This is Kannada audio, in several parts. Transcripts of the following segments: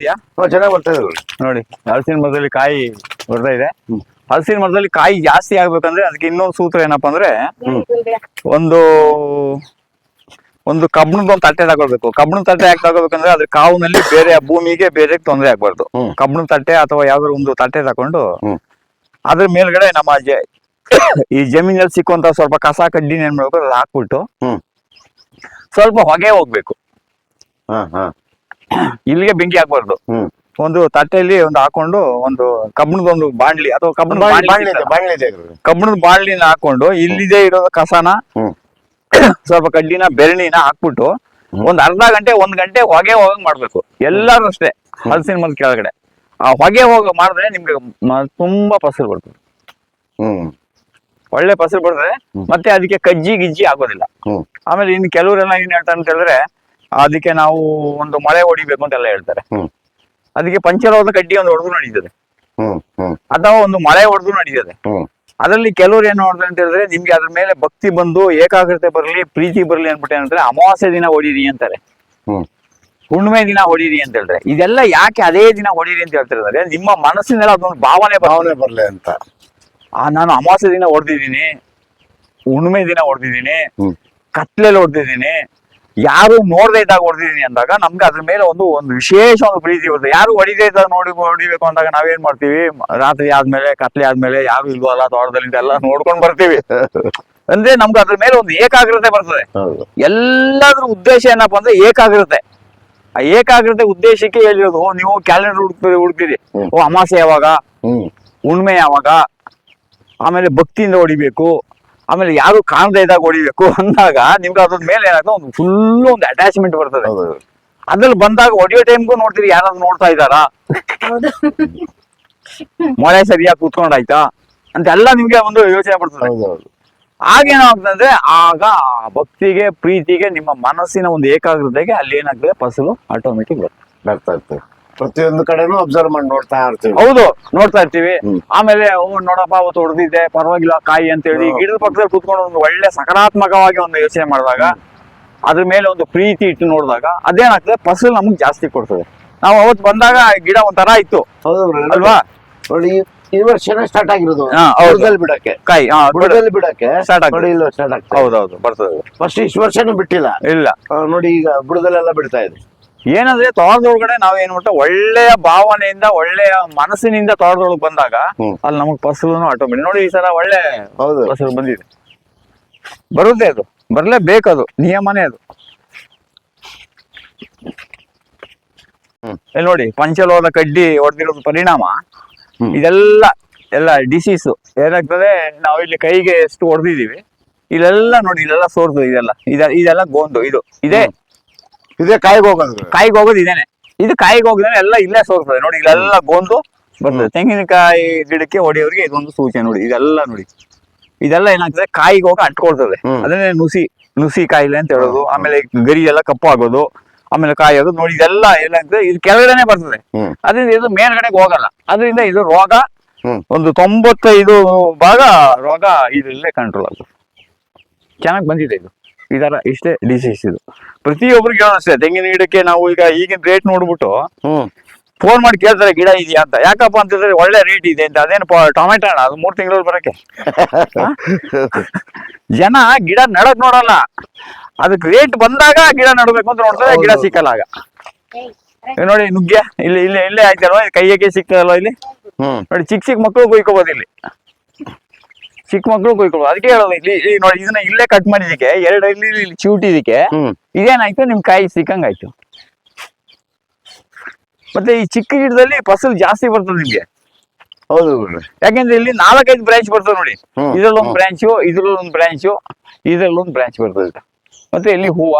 ಚೆನ್ನಾಗಿ ಬರ್ತಾ ಇದೆ. ನೋಡಿ ಹಲಸಿನ ಮರದಲ್ಲಿ ಕಾಯಿ ಬರ್ತಾ ಇದೆ. ಹಲಸಿನ ಮರದಲ್ಲಿ ಕಾಯಿ ಜಾಸ್ತಿ ಆಗ್ಬೇಕಂದ್ರೆ ಅದಕ್ಕೆ ಇನ್ನೊಂದು ಸೂತ್ರ ಏನಪ್ಪಾ ಅಂದ್ರೆ ಒಂದು ಒಂದು ಕಬ್ಬಣದ ಒಂದು ತಟ್ಟೆ ತಗೊಳ್ಬೇಕು ಕಬ್ಬಣದ ತಟ್ಟೆ ಯಾಕೆ ತಗೋಬೇಕಂದ್ರೆ ಅದ್ರ ಕಾವಿನಲ್ಲಿ ಬೇರೆ ಭೂಮಿಗೆ ಬೇರೆ ತೊಂದರೆ ಆಗ್ಬಾರ್ದು ಕಬ್ಬಣ ಕಬ್ಬಣದ ತಟ್ಟೆ ಅಥವಾ ಯಾವ್ದಾದ್ರು ಒಂದು ತಟ್ಟೆ ತಕೊಂಡು. ಅದ್ರ ಮೇಲ್ಗಡೆ ನಮ್ಮ ಜ- ಈ ಜಮೀನಲ್ಲಿ ಸಿಕ್ಕುವಂತ ಸ್ವಲ್ಪ ಕಸ ಕಡ್ಡಿನ ಏನ್ ಮಾಡ್ಬೇಕು ಅದ್ ಹಾಕ್ಬಿಟ್ಟು ಹ್ಮ್. ಸ್ವಲ್ಪ ಹೊಗೆ ಹೋಗ್ಬೇಕು ಇಲ್ಲಿಗೆ ಬೆಂಕಿ ಹಾಕ್ಬಾರ್ದು. ಒಂದು ತಟ್ಟೆಯಲ್ಲಿ ಒಂದು ಹಾಕೊಂಡು ಒಂದು ಕಬ್ಬಣದ ಒಂದು ಬಾಣ್ಲಿ ಅಥವಾ ಕಬ್ಬಣ ಕಬ್ಬಣದ ಬಾಣ್ಲಿನ ಹಾಕೊಂಡು ಇಲ್ಲಿದೆ ಇರೋ ಕಸನ ಸ್ವಲ್ಪ ಕಡ್ಡಿನ ಬೆರಣಿನ ಹಾಕ್ಬಿಟ್ಟು ಒಂದ್ ಅರ್ಧ ಗಂಟೆ ಒಂದ್ ಗಂಟೆ ಹೊಗೆ ಹೋಗಂಗ್ ಮಾಡ್ಬೇಕು. ಎಲ್ಲಾರು ಅಷ್ಟೇ ಹಲಸಿನ ಮರದ ಕೆಳಗಡೆ. ಆ ಹೊಗೆ ಹೋಗ ಮಾಡಿದ್ರೆ ನಿಮ್ಗೆ ತುಂಬಾ ಫಸಲು ಬರ್ತದೆ. ಹ್ಮ್. ಒಳ್ಳೆ ಫಸಲು ಬರ್ತದೆ. ಮತ್ತೆ ಅದಕ್ಕೆ ಕಜ್ಜಿ ಗಿಜ್ಜಿ ಆಗೋದಿಲ್ಲ. ಆಮೇಲೆ ಇನ್ ಕೆಲವರೆಲ್ಲ ಏನ್ ಹೇಳ್ತಾರೆ ಅಂತ ಹೇಳಿದ್ರೆ ಅದಕ್ಕೆ ನಾವು ಒಂದು ಮಳೆ ಹೊಡಿಬೇಕು ಅಂತೆಲ್ಲ ಹೇಳ್ತಾರೆ. ಅದಕ್ಕೆ ಅದಕ್ಕೆ ಪಂಚರವಾದ ಕಡ್ಡಿ ಒಂದು ಹೊಡೆದು ನಡೀತದೆ. ಅಥವಾ ಒಂದು ಮಳೆ ಹೊಡೆದು ನಡೀತದೆ. ಅದರಲ್ಲಿ ಕೆಲವ್ರು ಏನ್ ಮಾಡ್ತಾರೆ ಅಂತ ಹೇಳಿದ್ರೆ ನಿಮ್ಗೆ ಅದ್ರ ಮೇಲೆ ಭಕ್ತಿ ಬಂದು ಏಕಾಗ್ರತೆ ಬರಲಿ ಪ್ರೀತಿ ಬರಲಿ ಅನ್ಬಿಟ್ಟು ಏನಂತಾರೆ ಅಮಾವಾಸ್ಯೆ ದಿನ ಹೊಡೀರಿ ಅಂತಾರೆ. ಹುಣ್ಮೆ ಹುಣ್ಣಿಮೆ ದಿನ ಹೊಡೀರಿ ಅಂತ ಹೇಳಿದ್ರೆ ಇದೆಲ್ಲ ಯಾಕೆ ಅದೇ ದಿನ ಹೊಡೀರಿ ಅಂತ ಹೇಳ್ತಾರೆ ನಿಮ್ಮ ಮನಸ್ಸಿನಲ್ಲಿ ಅದೊಂದು ಭಾವನೆ ಭಾವನೆ ಬರಲಿ ಅಂತ. ಆ ನಾನು ಅಮಾವಾಸ್ಯೆ ದಿನ ಹೊಡೆದಿದ್ದೀನಿ ಹುಣ್ಣಿಮೆ ದಿನ ಹೊಡೆದಿದ್ದೀನಿ ಕತ್ಲೆಲ್ಲಿ ಹೊಡೆದಿದ್ದೀನಿ ಯಾರು ನೋಡದೇ ಇದ್ದಾಗ ಹೊಡೆದಿದ್ದೀನಿ ಅಂದಾಗ ನಮ್ಗೆ ಅದ್ರ ಮೇಲೆ ಒಂದು ಒಂದು ವಿಶೇಷ ಒಂದು ಪ್ರೀತಿ ಬರುತ್ತೆ ಯಾರು ಹೊಡಿದೇ ಇದ್ದಾಗ ನೋಡಿ ಹೊಡಿಬೇಕು ಅಂದಾಗ ನಾವೇನ್ ಮಾಡ್ತೀವಿ? ರಾತ್ರಿ ಆದ್ಮೇಲೆ ಕತ್ಲೆ ಆದ್ಮೇಲೆ ಯಾರು ಇಲ್ವಲ್ಲ ತೋಟದಲ್ಲಿ ಎಲ್ಲ ನೋಡ್ಕೊಂಡ್ ಬರ್ತೀವಿ. ಅಂದ್ರೆ ನಮ್ಗೆ ಅದ್ರ ಮೇಲೆ ಒಂದು ಏಕಾಗ್ರತೆ ಬರ್ತದೆ. ಎಲ್ಲಾದ್ರ ಉದ್ದೇಶ ಏನಪ್ಪಾ ಅಂದ್ರೆ ಏಕಾಗ್ರತೆ. ಆ ಏಕಾಗ್ರತೆ ಉದ್ದೇಶಕ್ಕೆ ಹೇಳಿರೋದು ನೀವು ಕ್ಯಾಲೆಂಡರ್ ಹುಡುಕ್ತೀರಿ ಹುಡುಕ್ತೀರಿ. ಓ ಅಮಾಸೆ ಯಾವಾಗ? ಹುಣ್ಮೆ ಯಾವಾಗ? ಆಮೇಲೆ ಭಕ್ತಿಯಿಂದ ಹೊಡಿಬೇಕು. ಆಮೇಲೆ ಯಾರು ಕಾಣದೇ ಇದ್ದಾಗ ಹೊಡಿಬೇಕು ಅಂದಾಗ ನಿಮ್ಗೆ ಅದ್ರ ಮೇಲೆ ಏನಾಗ್ತದೆ ಒಂದು ಫುಲ್ ಒಂದು ಅಟ್ಯಾಚ್ಮೆಂಟ್ ಬರ್ತದೆ. ಹೌದು. ಅದ್ರಲ್ಲಿ ಬಂದಾಗ ಹೊಡಿಯೋ ಟೈಮ್ಗೂ ನೋಡ್ತೀರಿ ಯಾರಾದ್ರೂ ನೋಡ್ತಾ ಇದ್ದಾರಾ? ಹೌದು. ಮೊಳೆ ಸರಿಯಾಗಿ ಕೂತ್ಕೊಂಡಾಯ್ತಾ? ಅಂತೆಲ್ಲ ನಿಮ್ಗೆ ಒಂದು ಯೋಚನೆ ಬರ್ತದೆ. ಹೌದು ಹೌದು. ಆಗೇನಾಗ್ತದೆ ಅಂದ್ರೆ ಆಗ ಆ ಭಕ್ತಿಗೆ ಪ್ರೀತಿಗೆ ನಿಮ್ಮ ಮನಸ್ಸಿನ ಒಂದು ಏಕಾಗ್ರತೆಗೆ ಅಲ್ಲಿ ಏನಾಗ್ತದೆ ಫಸಲು ಆಟೋಮೆಟಿಕ್ ಬರ್ತದೆ ಬರ್ತಾ ಇರ್ತದೆ. ಪ್ರತಿಯೊಂದು ಕಡೆನೂ ಅಬ್ಸರ್ವ್ ಮಾಡಿ ನೋಡ್ತಾ ಇರ್ತೀವಿ. ಹೌದು ನೋಡ್ತಾ ಇರ್ತೀವಿ. ಆಮೇಲೆ ಓ ನೋಡಪ್ಪ ಅವತ್ತು ಹೊಡೆದಿದ್ದೆ ಪರವಾಗಿಲ್ಲ ಕಾಯಿ ಅಂತ ಹೇಳಿ. ಗಿಡದ ಪಕ್ಕದಲ್ಲಿ ಕೂತ್ಕೊಂಡು ಒಂದು ಒಳ್ಳೆ ಸಕಾರಾತ್ಮಕವಾಗಿ ಒಂದು ಯೋಚನೆ ಮಾಡಿದಾಗ ಅದ್ರ ಮೇಲೆ ಒಂದು ಪ್ರೀತಿ ಇಟ್ಟು ನೋಡಿದಾಗ ಅದೇನಾಗ್ತದೆ ಫಸಲ್ ನಮ್ಗೆ ಜಾಸ್ತಿ ಕೊಡ್ತದೆ. ನಾವು ಅವತ್ತು ಬಂದಾಗ ಗಿಡ ಒಂಥರ ಇತ್ತು. ಅಲ್ವಾ? ನೋಡಿ ಈ- ವರ್ಷನೇ ಸ್ಟಾರ್ಟ್ ಆಗಿರೋದು. ಬುಡದಲ್ಲಿ ಬಿಡಕ್ಕೆ. ಕಾಯಿ ಬುಡದಲ್ಲಿ ಬಿಡಕ್ಕೆ. ಸ್ಟಾರ್ಟ್ ನೋಡಿ ಇಲ್ಲ ಸ್ಟಾರ್ಟ್ ಆಗ್ತದೆ. ಹೌದೌದು ಬರ್ತದೆ. ಫಸ್ಟ್ ಇಷ್ಟು ವರ್ಷನೂ ಬಿಟ್ಟಿಲ್ಲ. ಇಲ್ಲ. ನೋಡಿ ಈಗ ಬುಡದಲ್ಲೆಲ್ಲ ಬಿಡ್ತಾ ಇದೆ. ಏನಂದ್ರೆ ತೋಟದೊಳಗಡೆ ನಾವ್ ಏನ್ ಮಾಡ್ತಾ ಒಳ್ಳೆಯ ಭಾವನೆಯಿಂದ ಒಳ್ಳೆಯ ಮನಸ್ಸಿನಿಂದ ತೋಟದೊಳಗೆ ಬಂದಾಗ. ಅಲ್ಲಿ ನಮಗ್ ಫಸಲು ಆಟೋಮೆಟಿಕ್ ನೋಡಿ ಈ ಸಲ ಒಳ್ಳೆ ಹೌದು. ಫಸಲು ಬಂದಿದೆ. ಬರುತ್ತೆ ಅದು. ಬರ್ಲೇಬೇಕದು ನಿಯಮನೇ ಅದು. ಇಲ್ಲಿ ನೋಡಿ ಪಂಚಲೋದ ಕಡ್ಡಿ ಹೊಡೆದಿರೋದು ಪರಿಣಾಮ. ಇದೆಲ್ಲ ಎಲ್ಲ ಡಿಸೀಸ್ ಏನಾಗ್ತದೆ ನಾವು ಇಲ್ಲಿ ಕೈಗೆ ಎಷ್ಟು ಹೊಡೆದಿದೀವಿ ಇಲ್ಲೆಲ್ಲ ನೋಡಿ ಇಲ್ಲೆಲ್ಲ ಸೋರ್ದು ಇದೆಲ್ಲ. ಇದ- ಇದೆಲ್ಲ ಗೋಂದು ಇದು. ಇದೇ. ಇದೇ ಕಾಯಿಗೆ ಹೋಗೋದು. ಕಾಯಿಗೆ ಹೋಗೋದು ಇದೇನೆ. ಇದು ಕಾಯಿಗೆ ಹೋಗಿದ್ರೆ ಎಲ್ಲ ಇಲ್ಲೇ ಸೋರ್ತದೆ ನೋಡಿ ಇಲ್ಲೆಲ್ಲ ಗೋಂದು ಬರ್ತದೆ ತೆಂಗಿನಕಾಯಿ ಗಿಡಕ್ಕೆ ಹೊಡೆಯೋರಿಗೆ ಇದೊಂದು ಸೂಚನೆ ನೋಡಿ ಇದೆಲ್ಲ ನೋಡಿ. ಇದೆಲ್ಲ ಏನಾಗ್ತದೆ? ಕಾಯಿಗೆ ಹೋಗಿ ಅಂಟ್ಕೊಳ್ತದೆ. ಅದನ್ನೇ ನುಸಿ ನುಸಿ ಕಾಯಿಲೆ ಅಂತ ಹೇಳೋದು. ಆಮೇಲೆ ಗರಿ ಎಲ್ಲ ಕಪ್ಪು ಆಗೋದು. ಆಮೇಲೆ ಕಾಯಿ ಆಗೋದು ನೋಡಿ ಇದೆಲ್ಲ ಏನಾಗ್ತದೆ? ಇದು ಕೆಳಗಡೆನೆ ಬರ್ತದೆ. ಅದರಿಂದ ಇದು ಮೇಲ್ಗಡೆಗೆ ಹೋಗಲ್ಲ. ಅದರಿಂದ ಇದು ರೋಗ ಒಂದು ತೊಂಬತ್ತೈದು ಭಾಗ ರೋಗ ಇದರಲ್ಲೇ ಕಂಟ್ರೋಲ್ ಆಗುತ್ತೆ ಚೆನ್ನಾಗಿ ಬಂದಿದೆ ಇದು. ಇದರ ಇಷ್ಟೇ ಡಿಸೀಸ್ ಇದು. ಪ್ರತಿಯೊಬ್ಬರಿಗೆ ಅಷ್ಟೇ ತೆಂಗಿನ ಗಿಡಕ್ಕೆ ನಾವು ಈಗ ಈಗಿನ ರೇಟ್ ನೋಡ್ಬಿಟ್ಟು ಫೋನ್ ಮಾಡಿ ಕೇಳ್ತಾರೆ ಗಿಡ ಇದೆಯಾ ಅಂತ. ಯಾಕಪ್ಪ ಅಂತಂದ್ರೆ ಒಳ್ಳೆ ರೇಟ್ ಇದೆ ಅಂತ. ಅದೇನು ಟೊಮೆಟೊ ಹಣ ಅದು ಮೂರ್ ತಿಂಗಳಲ್ಲಿ ಬರಕ್ಕೆ. ಜನ ಗಿಡ ನಡಕ್ ನೋಡಲ್ಲ. ಅದಕ್ಕೆ ರೇಟ್ ಬಂದಾಗ ಗಿಡ ನಡಬೇಕು ಅಂತ ನೋಡ್ತಾರೆ ಗಿಡ. ಸಿಕ್ಕಲ್ಲ ಆಗ. ನೋಡಿ ನುಗ್ಗೆ ಇಲ್ಲಿ ಇಲ್ಲಿ ಇಲ್ಲೇ ಆಯ್ತಲ್ವಾ? ಕೈಯಕ್ಕೆ ಸಿಕ್ಕಲ್ವಾ ಇಲ್ಲಿ? ಹ್ಮ್. ನೋಡಿ ಚಿಕ್ಕ ಚಿಕ್ಕ ಮಕ್ಕಳು ಕುಯ್ಕೋಬೋದು ಇಲ್ಲಿ. ಚಿಕ್ಕ ಮಕ್ಕಳು ಕುಯ್ಕೋಬೋದು ಅದಕ್ಕೆ ಹೇಳೋದು ಇಲ್ಲಿ ಇಲ್ಲಿ ನೋಡಿ ಇದನ್ನ ಇಲ್ಲೇ ಕಟ್ ಮಾಡಿದಕ್ಕೆ ಎರಡು ಇಲ್ಲಿ ಇಲ್ಲಿ ಚೂಟಿದಕ್ಕೆ ಹ್ಮ್. ಇದೇನಾಯ್ತು ನಿಮ್ ಕಾಯಿ ಸಿಕ್ಕಂಗಾಯ್ತು. ಮತ್ತೆ ಈ ಚಿಕ್ಕ ಗಿಡದಲ್ಲಿ ಫಸಲ್ ಜಾಸ್ತಿ ಬರ್ತದೆ ನಿಮ್ಗೆ. ಹೌದು. ಯಾಕೆಂದ್ರೆ ಇಲ್ಲಿ ನಾಲ್ಕೈದು ಬ್ರಾಂಚ್ ಬರ್ತದೆ ನೋಡಿ. ಇದ್ರಲ್ಲೊಂದು. ಬ್ರಾಂಚು ಇದ್ರಲ್ಲೊಂದು ಬ್ರಾಂಚು ಇದ್ರಲ್ಲೊಂದು ಬ್ರಾಂಚ್ ಬರ್ತದೆ. ಮತ್ತೆ ಇಲ್ಲಿ ಹೂವ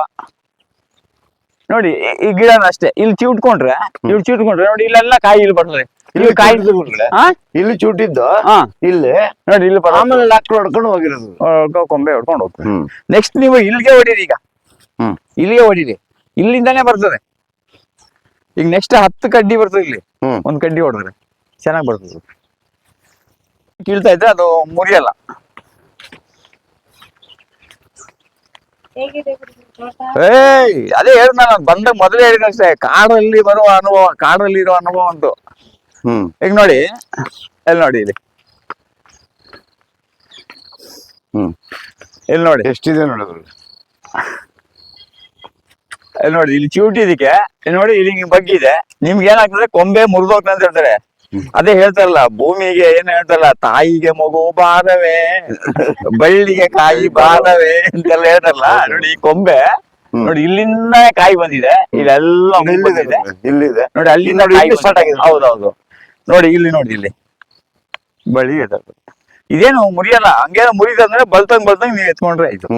ನೋಡಿ ಈ- ಗಿಡನ ಗಿಡ ಅಷ್ಟೇ. ಇಲ್ಲಿ ಚಿಟ್ಕೊಂಡ್ರೆ ಇಲ್ಲಿ ಚಿಟ್ಕೊಂಡ್ರೆ ನೋಡಿ ಇಲ್ಲೆಲ್ಲ ಕಾಯಿ ಇಲ್ಲಿ ಬರ್ತದೆ. ಇಲ್ಲಿ ಕಾಯಿ ಇಲ್ಲಿ ಚೂಟಿದ್ದು ಇಲ್ಲಿ. ನೋಡಿ ಇಲ್ಲಿ ಆಮೇಲೆ ಲಾಕ್ಲು ಹೊಡ್ಕೊಂಡು ಹೋಗಿರೋದು. ಕೊಂಬೆ ಹೊಡ್ಕೊಂಡು ಹೋಗ್ತದೆ. ನೆಕ್ಸ್ಟ್ ನೀವು ಇಲ್ಲಿಗೆ ಹೊಡೀರಿ ಈಗ. ಇಲ್ಲಿಗೆ ಹೊಡೀರಿ. ಇಲ್ಲಿಂದಾನೇ ಬರ್ತದೆ. ಈಗ ನೆಕ್ಸ್ಟ್ ಹತ್ತು ಕಡ್ಡಿ ಬರ್ತದೆ ಇಲ್ಲಿ. ಒಂದ್ ಕಡ್ಡಿ ಹೊಡೆದ್ರೆ. ಚೆನ್ನಾಗಿ ಬರ್ತದೆ. ಕೀಳ್ತಾ ಇದ್ರೆ ಅದು ಮುರಿಯಲ್ಲ ಹೇಗಿದೆ ಗುರುಜಿ ತೋಟ ಏಯ್ ಅದೇ ಹೇಳ್ದ ನಾನು ಬಂದ ಮೊದಲೇ ಹೇಳಿದಷ್ಟೇ ಕಾಡಲ್ಲಿ ಬರುವ ಅನುಭವ ಕಾಡಲ್ಲಿ ಇರೋ ಅನುಭವ ಒಂದು ಹ್ಮ್. ಈಗ ನೋಡಿ ಎಲ್ಲಿ ನೋಡಿ ಇಲ್ಲಿ? ಹ್ಮ್. ಇಲ್ಲಿ ನೋಡಿ? ಎಷ್ಟಿದೆ ನೋಡಿದ್ರು ಇಲ್ಲಿ ನೋಡಿ ಇಲ್ಲಿ ಚಿವುಟಿ ಇದಕ್ಕೆ ಇಲ್ಲಿ ನೋಡಿ ಇಲ್ಲಿ ಬಗ್ಗೆ ಇದೆ ನಿಮ್ಗೆ ಏನಾಗ್ತದೆ? ಕೊಂಬೆ ಮುರಿದೋಗ್ತದೆ ಅಂತ ಹೇಳ್ತಾರೆ. ಅದೇ ಹೇಳ್ತಾರಲ್ಲ ಭೂಮಿಗೆ ಏನ್ ಹೇಳ್ತಾರಲ್ಲ ತಾಯಿಗೆ ಮಗು ಬಾರವೇ ಬಳ್ಳಿಗೆ ಕಾಯಿ ಬಾರವೇ ಅಂತೆಲ್ಲ ಹೇಳ್ತಾರಲ್ಲ ನೋಡಿ ಈ ಕೊಂಬೆ ನೋಡಿ ಇಲ್ಲಿಂದ ಕಾಯಿ ಬಂದಿದೆ ಇಲ್ಲೆಲ್ಲ ಇಲ್ಲಿದೆ ಬಂದಿದೆ. ನೋಡಿ, ಇಲ್ಲಿದೆ. ನೋಡಿ ಅಲ್ಲಿಂದ ನೋಡಿ, ಕಾಯಿ ಸ್ಟಾರ್ಟ್ ಆಗಿದೆ. ಹೌದೌದು. ನೋಡಿ ಇಲ್ಲಿ ನೋಡಿ ಇಲ್ಲಿ. ಬಳ್ಳಿ ಇದೆ. ಇದೇನು ಮುರಿಯಲ್ಲ ಹಂಗೇನು ಮುರಿದಂದ್ರೆ ಬಲ್ತಂಗ್ ಬಲ್ತಂಗ್ ನೀವು ಎತ್ಕೊಂಡ್ರೆ ಆಯ್ತು.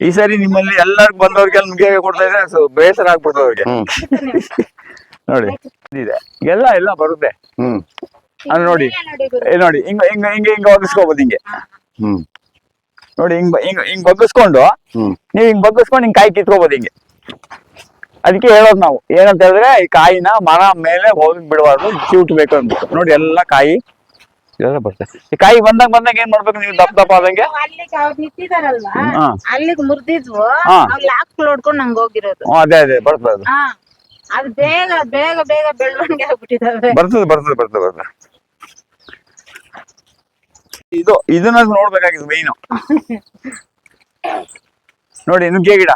ಈ ಸರಿ ನಿಮ್ಮಲ್ಲಿ ಎಲ್ಲರಿಗೂ ಬಂದವ್ರಿಗೆಲ್ಲ ನುಗ್ಗೆ ಕೊಡ್ತಾ ಇದ್ರೆ ಸೊ ಬೇಸರ ಆಗ್ಬಿಡ್ತದೆ ಅವ್ರಿಗೆ. ನೋಡಿ ಇದೆ. ಎಲ್ಲ ಎಲ್ಲ ಬರುತ್ತೆ. ಹ್ಮ್. ನೋಡಿ ನೋಡಿ ನೋಡಿ ಹಿಂಗ ಹಿಂಗ ಹಿಂಗ ಹಿಂಗ ಒಗ್ಗಿಸ್ಕೋಬಹುದು ಹಿಂಗೆ. ಹ್ಮ್. ನೋಡಿ ಹಿಂಗ್ ಹಿಂಗ ಹಿಂಗ್ ಬಗ್ಗಿಸ್ಕೊಂಡು ಹ್ಮ್. ನೀವ್ ಹಿಂಗ್ ಬಗ್ಗಿಸ್ಕೊಂಡು ಹಿಂಗ್ ಕಾಯಿ ಕಿತ್ಕೋಬಹುದು ಹಿಂಗೆ. ಅದಕ್ಕೆ ಹೇಳೋದು ನಾವು. ಏನಂತ ಹೇಳಿದ್ರೆ ಈ ಕಾಯಿನ ಮರ ಮೇಲೆ ಹೋಗಿ ಬಿಡಬಾರ್ದು ಚಿವುಟ್ ಬೇಕು ಅಂದ್ಬಿಟ್ಟು. ನೋಡಿ ಎಲ್ಲ ಕಾಯಿ ಎಲ್ಲ ಬರ್ತದೆ ಈ ಕಾಯಿ ಬಂದಾಗ ಬಂದಾಗ ಏನ್ ಮಾಡ್ಬೇಕು ನೀವು? ದಪ್ಪ ದಪ್ಪ ಆದಂಗೆ? ಅಲ್ಲಿಗೆ ಮುರಿದಿದ್ವು ಲಾಕ್ ನೋಡ್ಕೊಂಡು ನಂಗೆ ಹೋಗಿರೋದು. ಅದೇ ಅದೇ ಬರ್ತದೆ ಅದು ಬೇಗ ಬೇಗ ಬೇಗ ಬೆಳವಣಿಗೆ ಆಗ್ಬಿಟ್ಟಿದಾವೆ. ಬರ್ತದೆ ಬರ್ತದೆ ಬರ್ತದೆ ಬರ್ತದೆ. ಇದು ಇದನ್ನ ನೋಡ್ಬೇಕಾಗಿದೆ ಮೈನು ನೋಡಿ ನುಗ್ಗೆ ಗಿಡ.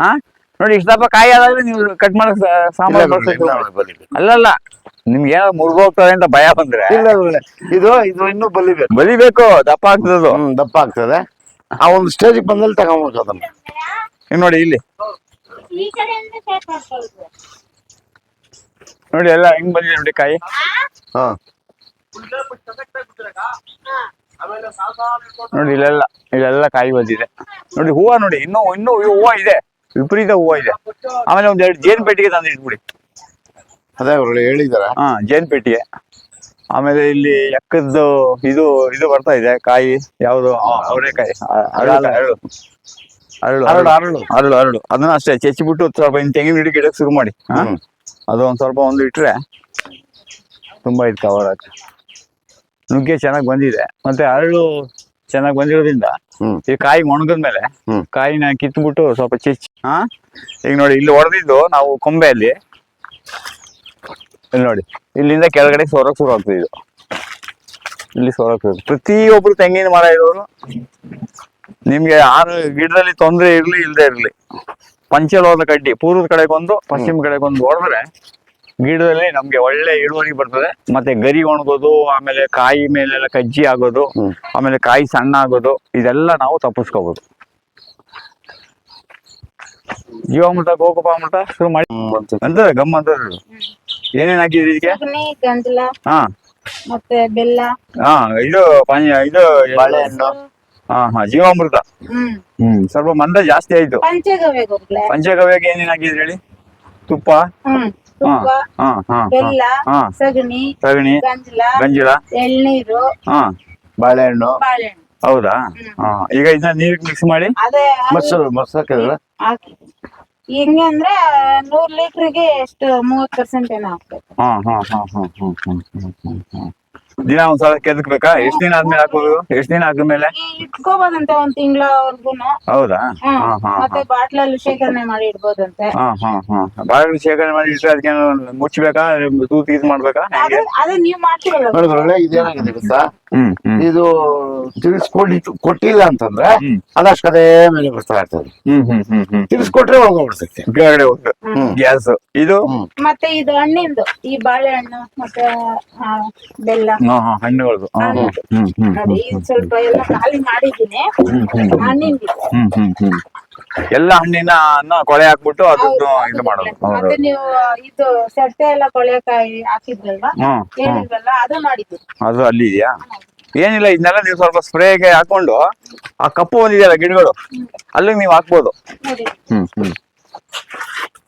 ಹಾ ನೋಡಿ ಇಷ್ಟ ದಪ್ಪ ಕಾಯಿ ಆದ್ರೆ ನೀವು ಕಟ್ ಮಾಡಕ್ ಇಲ್ಲ ಅಲ್ಲಲ್ಲ ನಿಮ್ಗೆ ಏನೋ ಮುರಿದೋಗ್ತದೆ ಅಂತ ಭಯ ಬಂದ್ರೆ. ಇಲ್ಲ ಇದು ಇದು ಇನ್ನೂ ಬಲಿಬೇಕು. ಬಲಿಬೇಕು ದಪ್ಪ ಆಗ್ತದೆ ಹ್ಮ್ ದಪ್ಪ ಆಗ್ತದೆ. ಆ ಒಂದು ಸ್ಟೇಜ್ ಬಂದಲ್ಲಿ ತಗೊಂಡ್ಬೇಕು ಅದನ್ನ. ಈಗ ನೋಡಿ ಇಲ್ಲಿ. ಈ ಕಡೆಯಿಂದ ಮಾಡ್ಕೊಳ್ಳೋದು. ನೋಡಿ ಎಲ್ಲ ಹೆಂಗ್ ಬಂದಿದೆ ನೋಡಿ ಕಾಯಿ. ಹಾ. ನೋಡಿ ಇಲ್ಲೆಲ್ಲ ಇಲ್ಲೆಲ್ಲ ಕಾಯಿ ಬಂದಿದೆ. ನೋಡಿ ಹೂವ ನೋಡಿ ಇನ್ನೂ ಇನ್ನೂ ಹೂವ ಇದೆ. ವಿಪರೀತ ಹೂವ ಇದೆ. ಆಮೇಲೆ ಒಂದ್ ಎರಡು ಜೇನ್ ಪೆಟ್ಟಿಗೆ ತಂದು ಇಟ್ಬಿಡಿ ಅದೇ ಅವ್ರು ಹೇಳಿದಾರ. ಹಾ ಜೇನ್ ಪೆಟ್ಟಿಗೆ. ಆಮೇಲೆ ಇಲ್ಲಿ ಎಕ್ಕದ್ದು ಇದು ಇದು ಬರ್ತಾ ಇದೆ ಕಾಯಿ ಯಾವುದು? ಅವರೆಕಾಯಿ. ಅರಳು ಅರಳು. ಅರಳು. ಅರಳು, ಅರಳು. ಅರಳು ಅರಳು. ಅದನ್ನ ಅಷ್ಟೇ ಚೆಚ್ಚಿಬಿಟ್ಟು ಸ್ವಲ್ಪ ತೆಂಗಿನ ಗಿಡ ಗಿಡಕ್ಕೆ ಶುರು ಮಾಡಿ. ಅದು ಒಂದ್ ಸ್ವಲ್ಪ ಒಂದು ಇಟ್ರೆ ತುಂಬಾ ಇದು ಕವರ್ ಆಗುತ್ತೆ. ನುಗ್ಗೆ ಚೆನ್ನಾಗಿ ಬಂದಿದೆ. ಮತ್ತೆ ಅರಳು ಚೆನ್ನಾಗಿ ಬಂದಿರೋದ್ರಿಂದ ಈ ಕಾಯಿ ಒಣಗಿದ್ಮೇಲೆ. ಕಾಯಿನ ಕಿತ್ಬಿಟ್ಟು ಸ್ವಲ್ಪ ಚಿಚ್ ಹಾ? ಈಗ ನೋಡಿ ಇಲ್ಲಿ ಹೊಡೆದಿದ್ದು ನಾವು ಕೊಂಬೆಯಲ್ಲಿ. ಇಲ್ಲಿ ನೋಡಿ ಇಲ್ಲಿಂದ ಕೆಳಗಡೆ ಸೋರಕ್ ಶುರು ಆಗ್ತದೆ ಇದು. ಇಲ್ಲಿ ಸೋರಕ್ ಪ್ರತಿಯೊಬ್ರು ತೆಂಗಿನ ಮರ ಇರೋರು ನಿಮ್ಗೆ ಆರು ಗಿಡದಲ್ಲಿ ತೊಂದರೆ ಇರ್ಲಿ ಇಲ್ದೇ ಇರ್ಲಿ. ಪಂಚಲೋಹದ ಕಡ್ಡಿ ಪೂರ್ವದ ಕಡೆಗೊಂದು ಪಶ್ಚಿಮ ಕಡೆಗೊಂದು ಹೊಡೆದ್ರೆ ಗಿಡದಲ್ಲಿ ನಮ್ಗೆ ಒಳ್ಳೆ ಇಳುವರಿ ಬರ್ತದೆ. ಮತ್ತೆ ಗರಿ ಒಣಗೋದು ಆಮೇಲೆ ಕಾಯಿ ಮೇಲೆಲ್ಲ ಕಜ್ಜಿ ಆಗೋದು ಆಮೇಲೆ ಕಾಯಿ ಸಣ್ಣ ಆಗೋದು ಇದೆಲ್ಲ ನಾವು ತಪ್ಪಿಸ್ಕೋಬಹುದು ಜೀವಾಮೃತ ಗೋಪಾಮೃತ ಶುರು ಮಾಡಿ. ಅಂದ್ರೆ ಅಂತ ಅಂತ ಗಮ್ ಅಂತ ಏನೇನ್ ಹಾಕಿದ್ರಿ ಇದಕ್ಕೆ? ಹಾ. ಮತ್ತೆ ಬೆಲ್ಲ. ಹಾ ಇದು ಇದು ಬಾಳೆಹಣ್ಣು. ಹಾ ಹಾ ಜೀವಾಮೃತ. ಹ್ಮ್. ಹ್ಮ್ ಸ್ವಲ್ಪ ಮಂದ ಜಾಸ್ತಿ ಆಯ್ತು. ಪಂಚಗವ್ಯ ಗುರುಗಳೇ ಪಂಚಗವ್ಯಗೆ ಏನೇನ್ ಹಾಕಿದ್ರಿ ಹೇಳಿ? ತುಪ್ಪ? ಹ್ಮ್ ಹಾ ತುಪ್ಪ ಹಾ ಹಾ ಬೆಲ್ಲ ಹಾ. ಸಗಣಿ ಸಗಣಿ ಗಂಜಲ ಗಂಜಿಳ ಎಳ್ನೀರು ಹಾ. ಬಾಳೆಹಣ್ಣು. ಬಾಳೆಹಣ್ಣು. ಹೌದಾ? ಹಾ ಈಗ ಇದನ್ನ ನೀರಿಗೆ ಮಿಕ್ಸ್ ಮಾಡಿ? ಅದೇ ಮೊಸರು ಮೊಸರು ಹಾಕಿದ್ರ ಹಾಕಿ. ಹೆಂಗೆ ಅಂದ್ರೆ ನೂರ್ ಲೀಟರ್ಗೆ ಎಷ್ಟು ಮೂವತ್ ಪರ್ಸೆಂಟ್ ಏನೋ ಹಾ ಹಾ ಹಾ ಹಾ ಹಾ ಹಾ ಹಾ ಹಾ. ದಿನ ಒಂದ್ಸಲ ಕೆದಕ್ಬೇಕಾ? ಎಷ್ಟ್ ದಿನ ಆದ್ಮೇಲೆ ಹಾಕೋದು? ಎಷ್ಟ್ ದಿನ ಆದ್ಮೇಲೆ? ಇಟ್ಕೋಬೋದಂತೆ ಒಂದ್ ತಿಂಗಳವರ್ಗುನು. ಹೌದಾ? ಹಾ ಹಾ ಮತ್ತೆ ಬಾಟ್ಲಲ್ಲಿ ಶೇಖರಣೆ ಮಾಡಿ ಇಡ್ಬೋದಂತೆ. ಹಾ ಹಾ ಹಾ. ಬಾಳೆಹಣ್ಣು ಶೇಖರಣೆ ಮಾಡಿ ಇಟ್ಟರೆ ಅದಕ್ಕೆ ಮುಚ್ಚಬೇಕಾ ತೂತ್ ಗೀಸ್ ಮಾಡ್ಬೇಕಾ? ಅದೇ ನೀವ್ ಮಾಡ್ತಿರಲ್ಲ. ನೋಡಿ ಗುರುಗಳೇ ಇದೇನಾಗಿದೆ ಗೊತ್ತಾ? ಹ್ಮ್ ಇದು ತಿಳಿಸ್ಕೊಟ್ಟಿತ್ತು ಕೊಟ್ಟಿಲ್ಲ ಅಂತಂದ್ರೆ ಅದಷ್ಟೇ ಅದೇ ಮೇಲೆ ಬರ್ತಾ ಇರ್ತದೆ. ಹ್ಮ್ ಹ್ಮ್ ಹ್ಮ್ ಹ್ಮ್. ತಿಳಿಸ್ಕೊಟ್ರೆ ಹೋಗ್ಬಿಡ್ತೈತೆ. ಕೆಳಗಡೆ ಹೋಗ್ತದೆ. ಗ್ಯಾಸ್. ಇದು? ಮತ್ತೆ ಇದು ಹಣ್ಣಿಂದು ಈ ಬಾಳೆಹಣ್ಣು ಮತ್ತೆ ಆ, ಬೆಲ್ಲ. ಹಣ್ಣುಗಳದು. ಇದು ಸ್ವಲ್ಪ ಎಲ್ಲ ಖಾಲಿ ಹ್ಮ್ ಹಣ್ಣಿಂದು ಹ್ಮ್ ಹ್ಮ್ ಹ್ಮ್. ಎಲ್ಲ ಹಣ್ಣಿನ ಅನ್ನ ಕೊಳೆ ಹಾಕ್ಬಿಟ್ಟು ಅದನ್ನು ಇದು ಮಾಡೋದು. ಹೌದು. ನೀವು ಇದು ಸೆಟ್ಟೆ ಎಲ್ಲ ಕೊಳೆಕಾಯಿ ಹಾಕಿದ್ರಲ್ವಾ? ಹ್ಮ್ ಹ್ಮ್. ಹೇಳಿದ್ರಲ್ಲ ಅದು ಮಾಡಿದ್ದು. ಅದು ಅಲ್ಲಿ ಇದೆಯಾ? ಏನಿಲ್ಲ ಇದನ್ನೆಲ್ಲ ನೀವು ಸ್ವಲ್ಪ ಸ್ಪ್ರೇಗೆ ಹಾಕೊಂಡು ಆ ಕಪ್ಪು ಒಂದಿದೆಯಲ್ಲ ಗಿಡಗಳು ಅಲ್ಲಿಗೆ ನೀವು ಹಾಕ್ಬೋದು. ನೋಡಿ. ಹ್ಮ್ ಹ್ಮ್.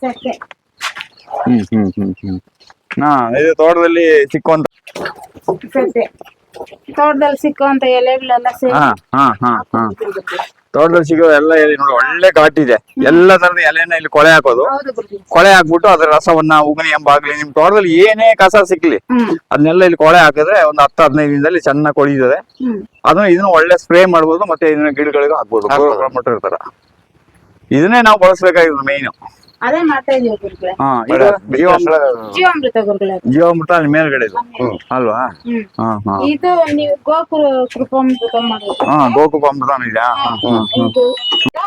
ಸೆಟ್ಟೆ ಹ್ಮ್ ಹ್ಮ್ ಹ್ಮ್ ಹ್ಮ್. ಹಾ ಇದು ತೋಟದಲ್ಲಿ ಸಿಕ್ಕುವಂತ ಸೆಟ್ಟೆ ತೋಟದಲ್ಲಿ ಸಿಕ್ಕುವಂತ ಎಲೆಗಳೆಲ್ಲ ಸೇರಿ ಹಾ ಹಾ ಹಾ ಹಾ. ತೋಟದಲ್ಲಿ ಸಿಗೋ ಎಲ್ಲ ಎಲೆ ನೋಡಿ ಒಳ್ಳೆ ಘಾಟಿದೆ ಎಲ್ಲ ತರದ ಎಲೆನ ಇಲ್ಲಿ ಕೊಳೆ ಹಾಕೋದು. ಹೌದು ಗುರುಜಿ. ಕೊಳೆ ಹಾಕ್ಬಿಟ್ಟು ಅದ್ರ ರಸವನ್ನ ಉಗನಿ ಎಂಬಾಗ್ಲಿ ನಿಮ್ ತೋಟದಲ್ಲಿ ಏನೇ ಕಸ ಸಿಕ್ಲಿ ಅದನ್ನೆಲ್ಲ ಇಲ್ಲಿ ಕೊಳೆ ಹಾಕಿದ್ರೆ ಒಂದು ಹತ್ತು ಹದಿನೈದು ದಿನದಲ್ಲಿ ಚೆನ್ನಾಗಿ ಕೊಳಿತದೆ ಅದನ್ನ ಇದನ್ನ ಒಳ್ಳೆ ಸ್ಪ್ರೇ ಮಾಡ್ಬೋದು ಮತ್ತೆ ಇದನ್ನ ಗಿಡಗಳಿಗೂ ಹಾಕ್ಬೋದು. ಇದನ್ನೇ ನಾವು ಬಳಸ್ಬೇಕಾಗಿರೋದು ಮೇಯ್ನು ಅದೇ ಮಾಡ್ತಾ ಇದೀವಿ ಗುರುಗಳೇ. ಹಾ ಇದು ಬೇಡ, ಜೀವಾಮೃತ. ಜೀವಾಮೃತ ಗುರುಗಳೇ. ಜೀವಾಮೃತ ಅಲ್ಲಿ ಮೇಲ್ಗಡೆ ಇದು. ಅಲ್ವಾ? ಹ್ಮ್. ಹಾ ಹಾ. ಇದು ನೀವು ಗೋಕುಲ ಕೃಪಾಮೃತ ಮಾಡೋದು. ಹಾ ಗೋಕುಪಾಮೃತ ಇದೆಯಾ ಹಾ ಹಾ ಹಾ. ಇದು ಆ ತರ ಎಲ್ಲ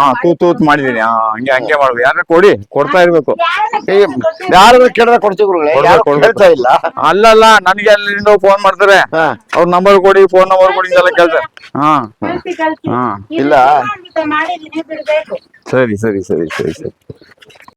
ಹಾ ತೂತ್ ತೂತ್ ಮಾಡಿದೀನಿ ಹಾ ಹಂಗೆ ಹಂಗೆ ಮಾಡ್ಬೇಕು ಯಾರು ಕೊಡಿ ಕೊಡ್ತಾ ಇರ್ಬೇಕು. ಯಾರು ಕೇಳಿದ್ರೆ ಕೊಡ್ತೀವಿ ಗುರುಗಳೇ ಕೊಡ್ಬೇಕು, ಯಾರು ಕೊಡ್ಬೇಕು. ಕೇಳ್ತಾ ಇಲ್ಲ. ಅಲ್ಲಲ್ಲ ನನಗೆ ಅಲ್ಲಿಂದ ಫೋನ್ ಮಾಡ್ತಾರೆ. ಹಾ. ಅವ್ರ ನಂಬರ್ ಕೊಡಿ ಫೋನ್ ನಂಬರ್ ಕೊಡಿ ಅಂತೆಲ್ಲ ಕೇಳ್ತಾರೆ. ಹಾ. ಹಾ. ಇಲ್ಲ. ಜೀವಾಮೃತ ಮಾಡಿದೀನಿ ಬಿಡ್ಬೇಕು. ಸರಿ ಸರಿ ಸರಿ ಸರಿ ಸರಿ.